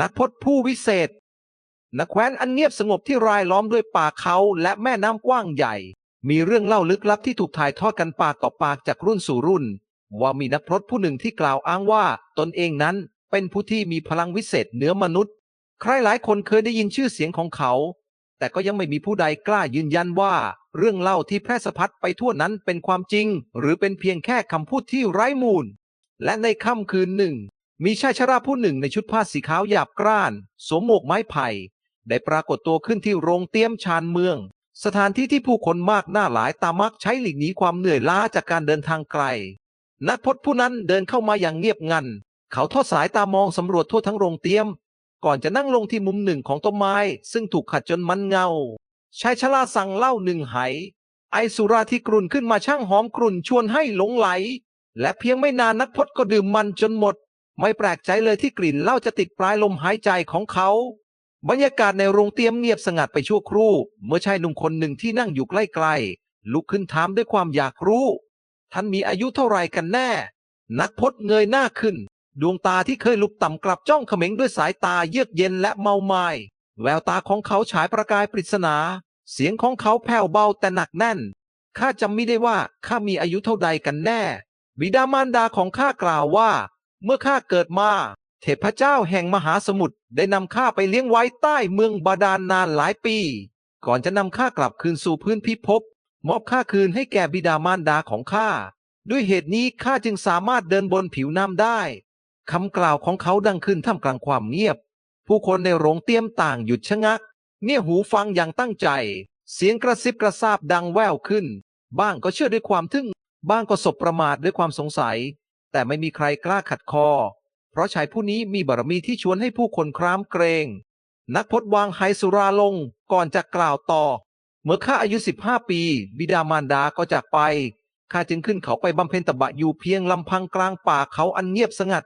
นักพจน์ผู้วิเศษณแคว้นอันเงียบสงบที่รายล้อมด้วยป่าเขาและแม่น้ำกว้างใหญ่ มีเรื่องเล่าลึกลับที่ถูกถ่ายทอดกันปากต่อปากจากรุ่นสู่รุ่น ว่ามีนักพรตผู้หนึ่งที่กล่าวอ้างว่าตนเองนั้นเป็นผู้ที่มีพลังวิเศษเหนือมนุษย์ ใครหลายคนเคยได้ยินชื่อเสียงของเขา แต่ก็ยังไม่มีผู้ใดกล้ายืนยันว่า เรื่องเล่าที่แพร่สะพัดไปทั่วนั้นเป็นความจริง หรือเป็นเพียงแค่คำพูดที่ไร้มูล และในค่ำคืนหนึ่ง มีชายชราผู้หนึ่งในชุดผ้าสีขาวหยาบกร้าน สวมหมวกไม้ไผ่ ได้ปรากฏตัวขึ้นที่โรงเตี้ยมชานเมือง สถานที่ที่ผู้คนมากหน้าหลายตามักใช้หลีกหนีความเหนื่อยล้าจากการเดินทางไกล นักพจน์ผู้นั้นเดินเข้ามาอย่างเงียบงัน เขาทอดสายตามองสำรวจทั่วทั้งโรงเตี้ยม ก่อนจะนั่งลงที่มุมหนึ่งของต้นไม้ ซึ่งถูกขัดจนมันเงา ชายชราสั่งเหล้าหนึ่งไหไอสุราที่กรุ่นขึ้นมาช่างหอมกรุ่นชวนให้หลงไหล และเพียงไม่นานนักพจน์ก็ดื่มมันจนหมด ไม่แปลกใจเลยที่กลิ่นเหล้าจะติดปลายลมหายใจของเขา บรรยากาศในโรงเตียมเงียบสงัดไปชั่วครู่ เมื่อชายหนุ่มคนหนึ่งที่นั่งอยู่ใกล้ๆลุกขึ้นถามด้วยความอยากรู้ ท่านมีอายุเท่าไรกันแน่ นักพจน์เงยหน้าขึ้น ดวงตาที่เคยลุกต่ำกลับจ้องเขม็งด้วยสายตาเยือกเย็นและเมามา้แววตาของเขาฉายประกายปริศนา เสียงของเขาแผ่วเบาแต่หนักแน่นข้าจำไม่ได้ว่าข้ามีอายุเท่าใดกันแน่ บิดามารดาของข้ากล่าวว่า เมื่อข้าเกิดมา เทพเจ้าแห่งมหาสมุทรได้นำข้าไปเลี้ยงไว้ใต้เมืองบาดาลนานหลายปี ก่อนจะนำข้ากลับคืนสู่พื้นพิภพมอบข้าคืนให้แก่บิดามารดาของข้า ด้วยเหตุนี้ข้าจึงสามารถเดินบนผิวน้ำได้คำกล่าวของเขาดังขึ้นท่ามกลางความเงียบ ผู้คนในโรงเตรียมต่างหยุดชะงักเงี่ยหูฟังอย่างตั้งใจ เสียงกระซิบกระซาบดังแว่วขึ้น บ้างก็เชื่อด้วยความทึ่ง บ้างก็สบประมาทด้วยความสงสัย แต่ไม่มีใครกล้าขัดคอ เพราะชายผู้นี้มีบารมีที่ชวนให้ผู้คนครามเกรง นักพจน์วางไฮสุราลงก่อนจะกล่าวต่อ เมื่อข้าอายุ 15 ปี บิดามารดาก็จากไปข้าจึงขึ้นเขาไปบำเพ็ญตบะอยู่เพียงลำพังกลางป่าเขาอันเงียบสงัด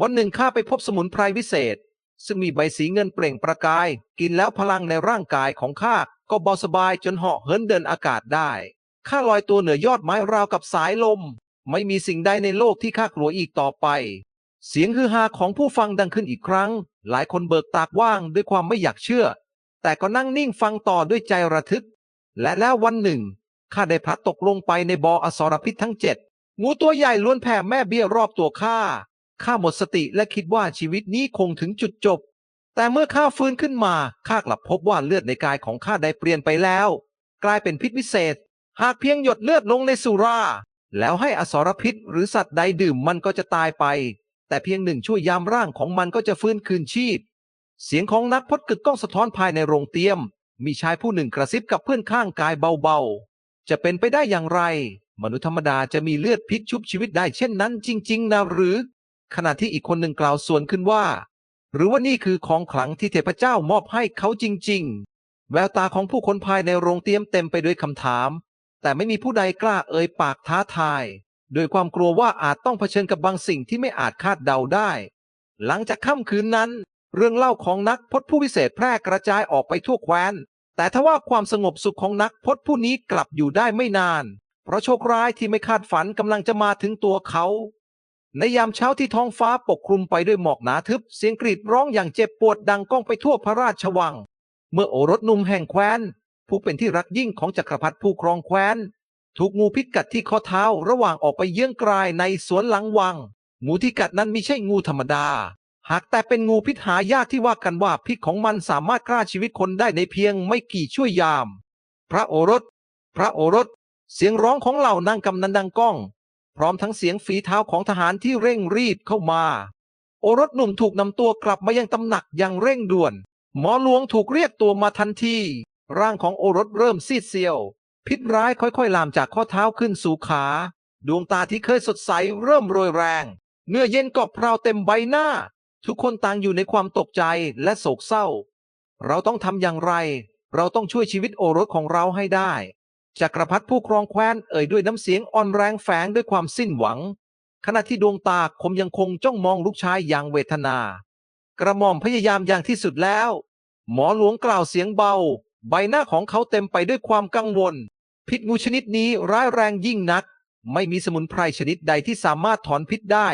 วันหนึ่งข้าไปพบสมุนไพรวิเศษ ซึ่งมีใบสีเงินเปล่งประกาย กินแล้วพลังในร่างกายของข้าก็เบาสบายจนเหาะเหินเดินอากาศได้ข้าลอยตัวเหนือยอดไม้ราวกับสายลม ไม่มีสิ่งใดในโลกที่ข้ากลัวอีกต่อไป เสียงฮือฮาของผู้ฟังดังขึ้นอีกครั้ง หลายคนเบิกตากว่างด้วยความไม่อยากเชื่อ แต่ก็นั่งนิ่งฟังต่อด้วยใจระทึก และแล้ววันหนึ่งข้าได้พลัดตกลงไปในบ่ออสรพิษทั้งเจ็ดงูตัวใหญ่ล้วนแผ่แม่เบี้ยรอบตัวข้าข้าหมดสติและคิดว่าชีวิตนี้คงถึงจุดจบ แต่เมื่อข้าฟื้นขึ้นมาข้ากลับพบว่าเลือดในกายของข้าได้เปลี่ยนไปแล้ว กลายเป็นพิษวิเศษ หากเพียงหยดเลือดลงในสุรา แล้วให้อสรพิษหรือสัตว์ใดดื่มมันก็จะตายไป แต่เพียงหนึ่งช่วยยามร่างของมันก็จะฟื้นคืนชีพ เสียงของนักพจน์กึกก้องสะท้อนภายในโรงเตียม มีชายผู้หนึ่งกระซิบกับเพื่อนข้างกายเบาๆ จะเป็นไปได้อย่างไร มนุษย์ธรรมดาจะมีเลือดพิษชุบชีวิตได้เช่นนั้นจริง ๆนะหรือ ขณะที่อีกคนหนึ่งกล่าวสวนขึ้นว่า หรือว่านี่คือของขลังที่เทพเจ้ามอบให้เขาจริง ๆ แววตาของผู้คนภายในโรงเตียมเต็มไปด้วยคำถาม แต่ไม่มีผู้ใดกล้าเอ่ยปากท้าทาย โดยความกลัวว่าอาจต้องเผชิญกับบางสิ่งที่ไม่อาจคาดเดาได้ หลังจากค่ำคืนนั้น เรื่องเล่าของนักพจน์ผู้วิเศษแพร่กระจายออกไปทั่วแคว้น แต่ทว่าความสงบสุขของนักพจน์ผู้นี้กลับอยู่ได้ไม่นาน เพราะโชคร้ายที่ไม่คาดฝันกำลังจะมาถึงตัวเขา ในยามเช้าที่ท้องฟ้าปกคลุมไปด้วยหมอกหนาทึบ เสียงกรีดร้องอย่างเจ็บปวดดังก้องไปทั่วพระราชวัง เมื่อโอรสหนุ่มแห่งแคว้น ผู้เป็นที่รักยิ่งของจักรพรรดิผู้ครองแคว้น ถูกงูพิษกัดที่ข้อเท้าระหว่างออกไปเยื้องกลายในสวนหลังวัง งูที่กัดนั้นไม่ใช่งูธรรมดา หากแต่เป็นงูพิษหายากที่ว่ากันว่าพิษของมันสามารถฆ่าชีวิตคนได้ในเพียงไม่กี่ชั่วยาม พระโอรส พระโอรส เสียงร้องของเหล่านางกำนันดังก้อง พร้อมทั้งเสียงฝีเท้าของทหารที่เร่งรีบเข้ามา โอรสหนุ่มถูกนำตัวกลับมายังตำหนักอย่างเร่งด่วน หมอหลวงถูกเรียกตัวมาทันที ร่างของโอรสเริ่มซีดเซียว พิษร้ายค่อยๆ ลามจากข้อเท้าขึ้นสู่ขา ดวงตาที่เคยสดใสเริ่มโรยแรง เนื้อเย็นกอบพราวเต็มใบหน้า ทุกคนต่างอยู่ในความตกใจและโศกเศร้า เราต้องทำอย่างไร เราต้องช่วยชีวิตโอรสของเราให้ได้จักรพรรดิผู้ครองแคว้นเอ่ยด้วยน้ำเสียงอ่อนแรงแฝงด้วยความสิ้นหวัง ขณะที่ดวงตาคมยังคงจ้องมองลูกชายอย่างเวทนา กระหม่อมพยายามอย่างที่สุดแล้ว หมอหลวงกล่าวเสียงเบา ใบหน้าของเขาเต็มไปด้วยความกังวล พิษงูชนิดนี้ร้ายแรงยิ่งนัก ไม่มีสมุนไพรชนิดใดที่สามารถถอนพิษได้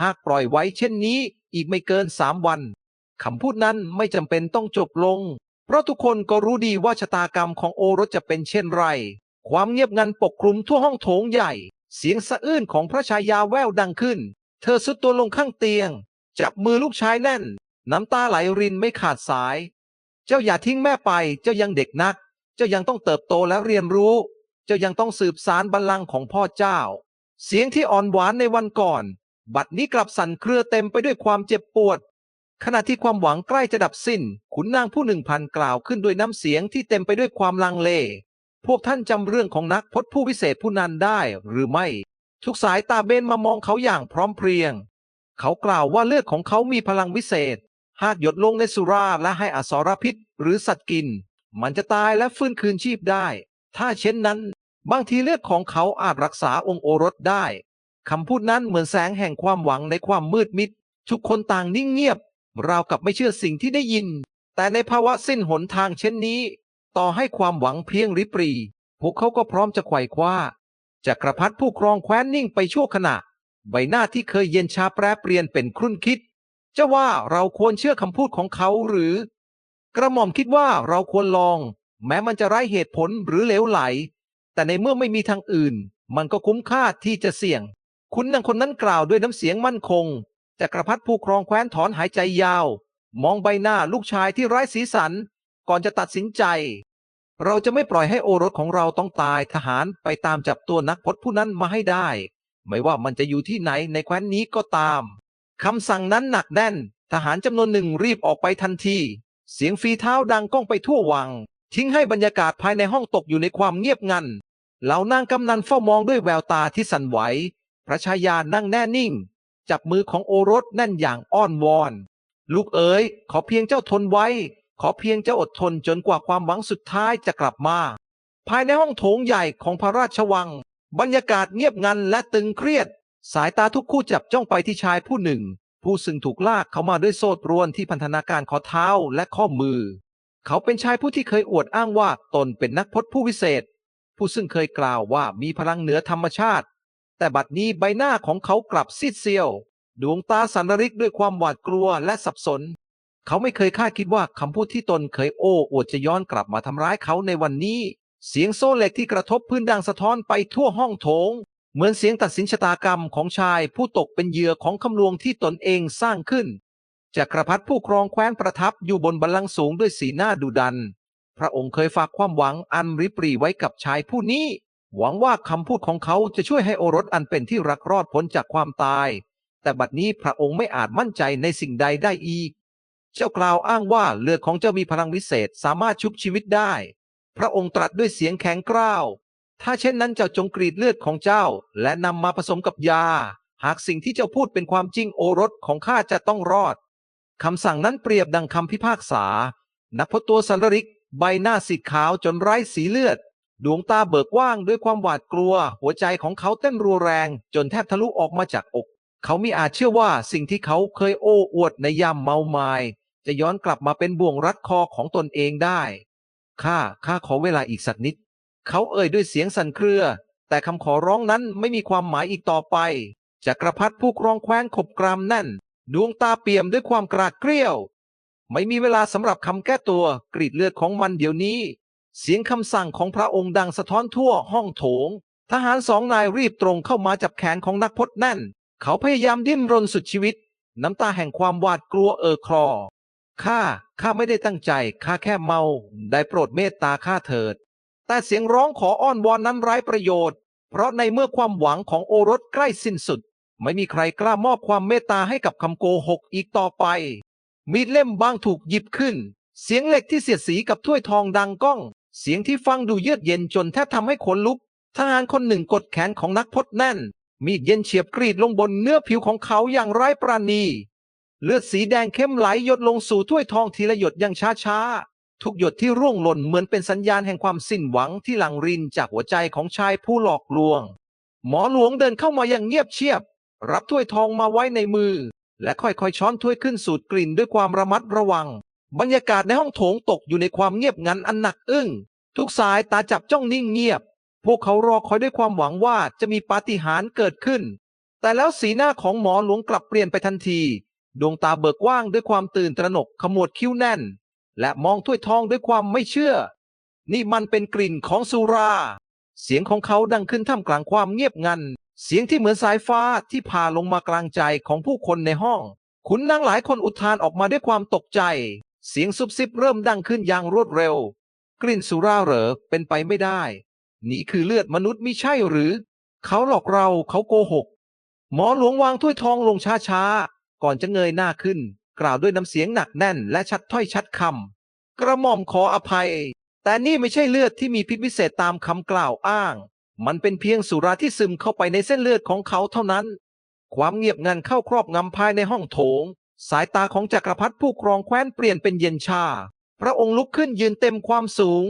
หากปล่อยไว้เช่นนี้อีกไม่เกินสามวันคำพูดนั้นไม่จำเป็นต้องจบลง เพราะทุกคนก็รู้ดีว่าชะตากรรมของโอรสจะเป็นเช่นไร ความเงียบงันปกคลุมทั่วห้องโถงใหญ่ เสียงสะอื้นของพระชายาแววดังขึ้น เธอสุดตัวลงข้างเตียง จับมือลูกชายแน่น น้ำตาไหลรินไม่ขาดสาย เจ้าอย่าทิ้งแม่ไป เจ้ายังเด็กนัก เจ้ายังต้องเติบโตและเรียนรู้ เจ้ายังต้องสืบสารบัลลังก์ของพ่อเจ้า เสียงที่อ่อนหวานในวันก่อน บัดนี้กลับสั่นเครือเต็มไปด้วยความเจ็บปวด ขณะที่ความหวังใกล้จะดับสิ้น ขุนนางผู้หนึ่งพันกล่าวขึ้นด้วยน้ำเสียงที่เต็มไปด้วยความลังเล พวกท่านจำเรื่องของนักพจน์ผู้วิเศษผู้นั้นได้หรือไม่ ทุกสายตาเบนมามองเขาอย่างพร้อมเพรียง เขากล่าวว่าเลือดของเขามีพลังวิเศษ หากหยดลงในสุราและให้อสรพิษหรือสัตว์กิน มันจะตายและฟื้นคืนชีพได้ ถ้าเช่นนั้น บางทีเลือดของเขาอาจรักษาองค์โอรสได้คำพูดนั้นเหมือนแสงแห่งความหวังในความมืดมิด ทุกคนต่างนิ่งเงียบ ราวกับไม่เชื่อสิ่งที่ได้ยิน แต่ในภาวะสิ้นหนทางเช่นนี้ ต่อให้ความหวังเพียงริบรีพวกเขาก็พร้อมจะไขว่คว้าจักรพรรดิผู้ครองแคว้นนิ่งไปชั่วขณะ ใบหน้าที่เคยเย็นชาแปรเปลี่ยนเป็นครุ่นคิด จะว่าเราควรเชื่อคำพูดของเขาหรือ กระหม่อมคิดว่าเราควรลอง แม้มันจะไร้เหตุผลหรือเหลวไหล แต่ในเมื่อไม่มีทางอื่น มันก็คุ้มค่าที่จะเสี่ยง คุณนางคนนั้นกล่าวด้วยน้ำเสียงมั่นคงจักรพรรดิผู้ครองแคว้นถอนหายใจยาว มองใบหน้าลูกชายที่ไร้สีสัน ก่อนจะตัดสินใจ เราจะไม่ปล่อยให้โอรสของเราต้องตายทหารไปตามจับตัวนักพจน์ผู้นั้นมาให้ได้ ไม่ว่ามันจะอยู่ที่ไหนในแคว้นนี้ก็ตาม คำสั่งนั้นหนักแน่น ทหารจำนวนหนึ่งรีบออกไปทันที เสียงฝีเท้าดังก้องไปทั่ววัง ทิ้งให้บรรยากาศภายในห้องตกอยู่ในความเงียบงัน เหล่านางกำนันเฝ้ามองด้วยแววตาที่สั่นไหว พระชายานั่งแน่นิ่ง จับมือของโอรสแน่นอย่างอ้อนวอน ลูกเอ๋ย ขอเพียงเจ้าทนไว้ ขอเพียงเจ้าอดทนจนกว่าความหวังสุดท้ายจะกลับมา ภายในห้องโถงใหญ่ของพระราชวัง บรรยากาศเงียบงันและตึงเครียด สายตาทุกคู่จับจ้องไปที่ชายผู้หนึ่ง ผู้ซึ่งถูกลากเข้ามาด้วยโซ่ตรวนที่พันธนาการข้อเท้าและข้อมือ เขาเป็นชายผู้ที่เคยอวดอ้างว่าตนเป็นนักพจน์ผู้วิเศษ ผู้ซึ่งเคยกล่าวว่ามีพลังเหนือธรรมชาติ แต่บัดนี้ใบหน้าของเขากลับซีดเซียว ดวงตาสันริกด้วยความหวาดกลัวและสับสน เขาไม่เคยคาดคิดว่าคำพูดที่ตนเคยโอ้อวดจะย้อนกลับมาทำร้ายเขาในวันนี้ เสียงโซ่เหล็กที่กระทบพื้นดังสะท้อนไปทั่วห้องโถง เหมือนเสียงตัดสินชะตากรรมของชายผู้ตกเป็นเหยื่อของคำลวงที่ตนเองสร้างขึ้นจักรพรรดิผู้ครองแคว้นประทับอยู่บนบัลลังก์สูงด้วยสีหน้าดุดัน พระองค์เคยฝากความหวังอันริบหรี่ไว้กับชายผู้นี้ หวังว่าคำพูดของเขาจะช่วยให้โอรสอันเป็นที่รักรอดพ้นจากความตาย แต่บัดนี้พระองค์ไม่อาจมั่นใจในสิ่งใดได้อีก เจ้ากล่าวอ้างว่าเลือดของเจ้ามีพลังวิเศษสามารถชุบชีวิตได้ พระองค์ตรัสด้วยเสียงแข็งกร้าว ถ้าเช่นนั้นเจ้าจงกรีดเลือดของเจ้า และนำมาผสมกับยา หากสิ่งที่เจ้าพูดเป็นความจริงโอรสของข้าจะต้องรอดคำสั่งนั้นเปรียบดังคำพิพากษา นักพตัวสันริก ใบหน้าสีขาวจนไร้สีเลือด ดวงตาเบิกว่างด้วยความหวาดกลัว หัวใจของเขาเต้นรัวแรง จนแทบทะลุออกมาจากอก เขาไม่อาจเชื่อว่าสิ่งที่เขาเคยโอ้อวดในยามเมามาย จะย้อนกลับมาเป็นบ่วงรัดคอของตนเองได้ข้าข้าขอเวลาอีกสักนิด เขาเอ่ยด้วยเสียงสั่นเครือ แต่คำขอร้องนั้นไม่มีความหมายอีกต่อไปจักรพรรดิผู้ครองแคว้นขบกรามแน่น ดวงตาเปี่ยมด้วยความกราดเกรี้ยว ไม่มีเวลาสำหรับคำแก้ตัวกรีดเลือดของมันเดี๋ยวนี้ เสียงคำสั่งของพระองค์ดังสะท้อนทั่วห้องโถง ทหารสองนายรีบตรงเข้ามาจับแขนของนักพจน์แน่น เขาพยายามดิ้นรนสุดชีวิต น้ำตาแห่งความหวาดกลัวเอ่อคลอข้าข้าไม่ได้ตั้งใจข้าแค่เมา ได้โปรดเมตตาข้าเถิด แต่เสียงร้องขออ้อนวอนนั้นไร้ประโยชน์ เพราะในเมื่อความหวังของโอรสใกล้สิ้นสุด ไม่มีใครกล้ามอบความเมตตาให้กับคำโกหกอีกต่อไป มีดเล่มบางถูกหยิบขึ้น เสียงเหล็กที่เสียดสีกับถ้วยทองดังก้อง เสียงที่ฟังดูเยือกเย็นจนแทบทำให้ขนลุก ทหารคนหนึ่งกดแขนของนักพจน์แน่น มีดเย็นเฉียบกรีดลงบนเนื้อผิวของเขาอย่างไร้ปราณี เลือดสีแดงเข้มไหลหยดลงสู่ถ้วยทองทีละหยดอย่างช้าๆ ทุกหยดที่ร่วงหล่นเหมือนเป็นสัญญาณแห่งความสิ้นหวังที่หลั่งรินจากหัวใจของชายผู้หลอกลวง หมอหลวงเดินเข้ามาอย่างเงียบเชียบ รับถ้วยทองมาไว้ในมือ และค่อยๆช้อนถ้วยขึ้นสูดกลิ่นด้วยความระมัดระวัง บรรยากาศในห้องโถงตกอยู่ในความเงียบงันอันหนักอึ้ง ทุกสายตาจับจ้องนิ่งเงียบ พวกเขารอคอยด้วยความหวังว่าจะมีปาฏิหาริย์เกิดขึ้น แต่แล้วสีหน้าของหมอหลวงกลับเปลี่ยนไปทันที ดวงตาเบิกกว้างด้วยความตื่นตระหนกขมวดคิ้วแน่น และมองถ้วยทองด้วยความไม่เชื่อ นี่มันเป็นกลิ่นของสุรา เสียงของเขาดังขึ้นท่ามกลางความเงียบงัน เสียงที่เหมือนสายฟ้าที่พาลงมากลางใจของผู้คนในห้อง ขุนนางหลายคนอุทานออกมาด้วยความตกใจ เสียงซุบซิบเริ่มดังขึ้นอย่างรวดเร็ว กลิ่นสุราเหรอเป็นไปไม่ได้ นี่คือเลือดมนุษย์มิใช่หรือ เขาหลอกเราเขาโกหก หมอหลวงวางถ้วยทองลงช้าๆก่อนจะเงยหน้าขึ้น กล่าวด้วยน้ำเสียงหนักแน่นและชัดถ้อยชัดคำกระหม่อมขออภัย แต่นี่ไม่ใช่เลือดที่มีพิษวิเศษตามคำกล่าวอ้าง มันเป็นเพียงสุราที่ซึมเข้าไปในเส้นเลือดของเขาเท่านั้น ความเงียบงันเข้าครอบงำภายในห้องโถง สายตาของจักรพรรดิผู้ครองแคว้นเปลี่ยนเป็นเย็นชา พระองค์ลุกขึ้นยืนเต็มความสูง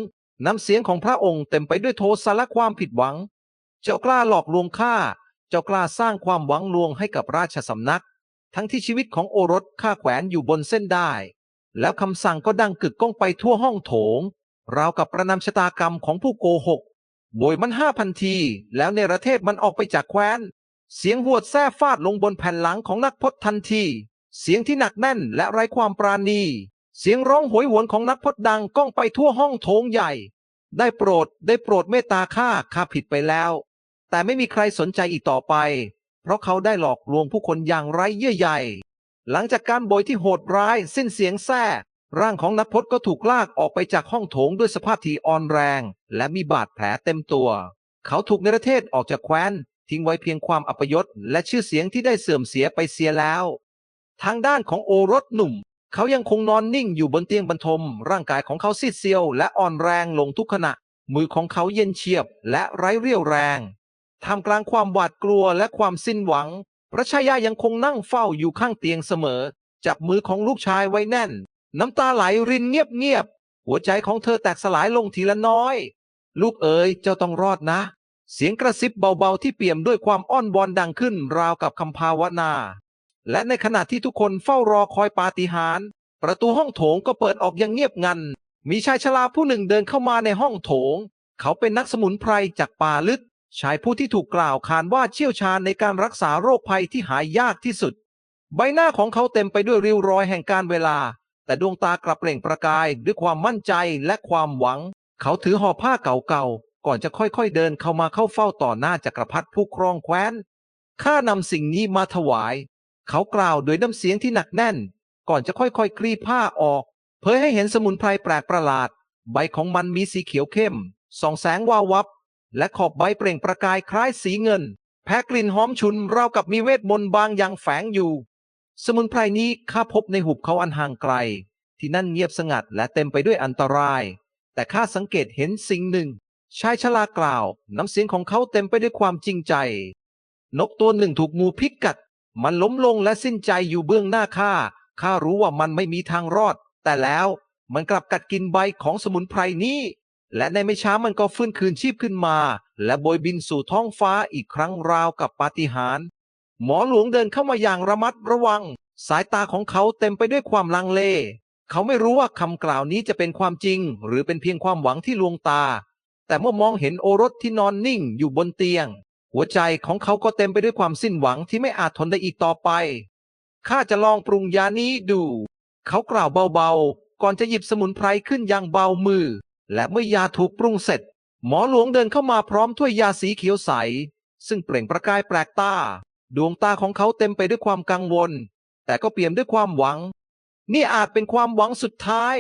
น้ำเสียงของพระองค์เต็มไปด้วยโทสะและความผิดหวัง เจ้ากล้าหลอกลวงข้า เจ้ากล้าสร้างความหวังลวงให้กับราชสำนัก ทั้งที่ชีวิตของโอรสข้าแขวนอยู่บนเส้นได้ แล้วคำสั่งก็ดังกึกก้องไปทั่วห้องโถง ราวกับประนำชะตากรรมของผู้โกหก โบยมันห้าพันที แล้วเนประเทศมันออกไปจากแคว้น เสียงหวดแส้ฟาดลงบนแผ่นหลังของนักพจน์ทันที เสียงที่หนักแน่นและไร้ความปราณี เสียงร้องโหยหวนของนักพจน์ดังก้องไปทั่วห้องโถงใหญ่ ได้โปรดได้โปรดเมตตาข้าข้าผิดไปแล้ว แต่ไม่มีใครสนใจอีกต่อไป เพราะเขาได้หลอกลวงผู้คนอย่างไร้เยื่อใยหลังจากการโบยที่โหดร้ายสิ้นเสียงแส้ร่างของนพจน์ก็ถูกลากออกไปจากห้องโถงด้วยสภาพที่อ่อนแรง และมีบาดแผลเต็มตัว เขาถูกเนรเทศออกจากแคว้น ทิ้งไว้เพียงความอัปยศและชื่อเสียงที่ได้เสื่อมเสียไปเสียแล้ว ทางด้านของโอรสหนุ่ม เขายังคงนอนนิ่งอยู่บนเตียงบรรทม ร่างกายของเขาซีดเซียวและอ่อนแรงลงทุกขณะ มือของเขาเย็นเฉียบและไร้เรี่ยวแรง ท่ามกลางความหวาดกลัวและความสิ้นหวัง พระชายายังคงนั่งเฝ้าอยู่ข้างเตียงเสมอ จับมือของลูกชายไว้แน่น น้ำตาไหลรินเงียบๆ หัวใจของเธอแตกสลายลงทีละน้อย ลูกเอ๋ยเจ้าต้องรอดนะ เสียงกระซิบเบาๆที่เปี่ยมด้วยความอ้อนวอนดังขึ้นราวกับคำภาวนา และในขณะที่ทุกคนเฝ้ารอคอยปาฏิหาริย์ประตูห้องโถงก็เปิดออกอย่างเงียบงัน มีชายชราผู้หนึ่งเดินเข้ามาในห้องโถง เขาเป็นนักสมุนไพรจากป่าลึก ชายผู้ที่ถูกกล่าวขานว่าเชี่ยวชาญในการรักษาโรคภัยที่หายยากที่สุด ใบหน้าของเขาเต็มไปด้วยริ้วรอยแห่งการเวลา แต่ดวงตากลับเปล่งประกายด้วยความมั่นใจและความหวัง เขาถือห่อผ้าเก่าๆ ก่อนจะค่อยๆเดินเข้ามาเข้าเฝ้าต่อหน้าจักรพรรดิผู้ครองแคว้น ข้านำสิ่งนี้มาถวาย เขากล่าวด้วยน้ำเสียงที่หนักแน่น ก่อนจะค่อยๆคลี่ผ้าออก เผยให้เห็นสมุนไพรแปลกประหลาด ใบของมันมีสีเขียวเข้มส่องแสงวาววับ และขอบใบเปล่งประกายคล้ายสีเงิน แพ้กลิ่นหอมฉุนราวกับมีเวทมนต์บางอย่างแฝงอยู่ สมุนไพรนี้ข้าพบในหุบเขาอันห่างไกล ที่นั่นเงียบสงัดและเต็มไปด้วยอันตราย แต่ข้าสังเกตเห็นสิ่งหนึ่ง ชายชรากล่าว น้ำเสียงของเขาเต็มไปด้วยความจริงใจ นกตัวหนึ่งถูกงูพิษกัด มันล้มลงและสิ้นใจอยู่เบื้องหน้าข้าข้ารู้ว่ามันไม่มีทางรอด แต่แล้วมันกลับกัดกินใบของสมุนไพรนี้ และในไม่ช้ามันก็ฟื้นคืนชีพขึ้นมา และโบยบินสู่ท้องฟ้าอีกครั้งราวกับปาฏิหาริย์หมอหลวงเดินเข้ามาอย่างระมัดระวัง สายตาของเขาเต็มไปด้วยความลังเล เขาไม่รู้ว่าคำกล่าวนี้จะเป็นความจริง หรือเป็นเพียงความหวังที่ลวงตา แต่เมื่อมองเห็นโอรสที่นอนนิ่งอยู่บนเตียง หัวใจของเขาก็เต็มไปด้วยความสิ้นหวังที่ไม่อาจทนได้อีกต่อไปข้าจะลองปรุงยานี้ดู เขากล่าวเบาๆ ก่อนจะหยิบสมุนไพรขึ้นอย่างเบามือ และเมื่อยาถูกปรุงเสร็จ หมอหลวงเดินเข้ามาพร้อมถ้วยยาสีเขียวใส ซึ่งเปล่งประกายแปลกตา ดวงตาของเขาเต็มไปด้วยความกังวล แต่ก็เปี่ยมด้วยความหวัง นี่อาจเป็นความหวังสุดท้าย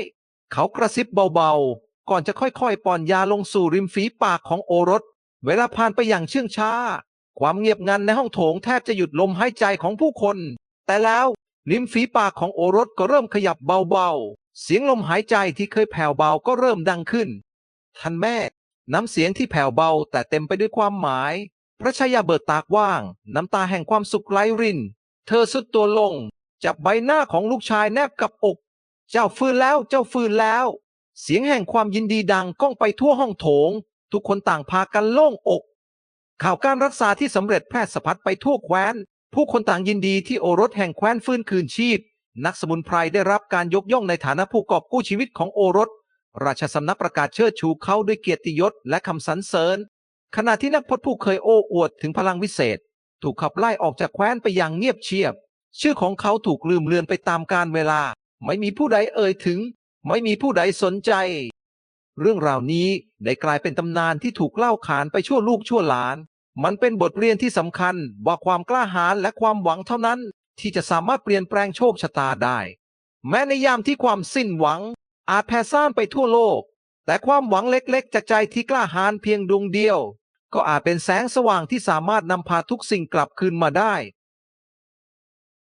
เขากระซิบเบาๆ ก่อนจะค่อยๆป้อนยาลงสู่ริมฝีปากของโอรส เวลาผ่านไปอย่างเชื่องช้า ความเงียบงันในห้องโถงแทบจะหยุดลมหายใจของผู้คน แต่แล้วริมฝีปากของโอรสก็เริ่มขยับเบาๆ เสียงลมหายใจที่เคยแผ่วเบาก็เริ่มดังขึ้น ท่านแม่ น้ำเสียงที่แผ่วเบาแต่เต็มไปด้วยความหมาย พระชายาเบิดตากว่าง น้ำตาแห่งความสุขไหลริน เธอสุดตัวลง จับใบหน้าของลูกชายแนบกับอก เจ้าฟื้นแล้วเจ้าฟื้นแล้ว เสียงแห่งความยินดีดังก้องไปทั่วห้องโถง ทุกคนต่างพากันโล่งอก ข่าวการรักษาที่สำเร็จแพร่สะพัดไปทั่วแคว้น ผู้คนต่างยินดีที่โอรสแห่งแคว้นฟื้นคืนชีพ นักสมุนไพรได้รับการยกย่องในฐานะผู้กอบกู้ชีวิตของโอรส ราชสำนักประกาศเชิดชูเขาด้วยเกียรติยศและคำสรรเสริญ ขณะที่นักพจน์ผู้เคยโอ้อวดถึงพลังวิเศษ ถูกขับไล่ออกจากแคว้นไปอย่างเงียบเชียบ ชื่อของเขาถูกลืมเลือนไปตามกาลเวลา ไม่มีผู้ใดเอ่ยถึง ไม่มีผู้ใดสนใจ เรื่องราวนี้ได้กลายเป็นตำนานที่ถูกเล่าขานไปชั่วลูกชั่วหลาน มันเป็นบทเรียนที่สำคัญว่าความกล้าหาญและความหวังเท่านั้น ที่จะสามารถเปลี่ยนแปลงโชคชะตาได้ แม้ในยามที่ความสิ้นหวัง อาจแผ่ซ่านไปทั่วโลก แต่ความหวังเล็กๆ จากใจที่กล้าหาญเพียงดวงเดียว ก็อาจเป็นแสงสว่างที่สามารถนำพาทุกสิ่งกลับคืนมาได้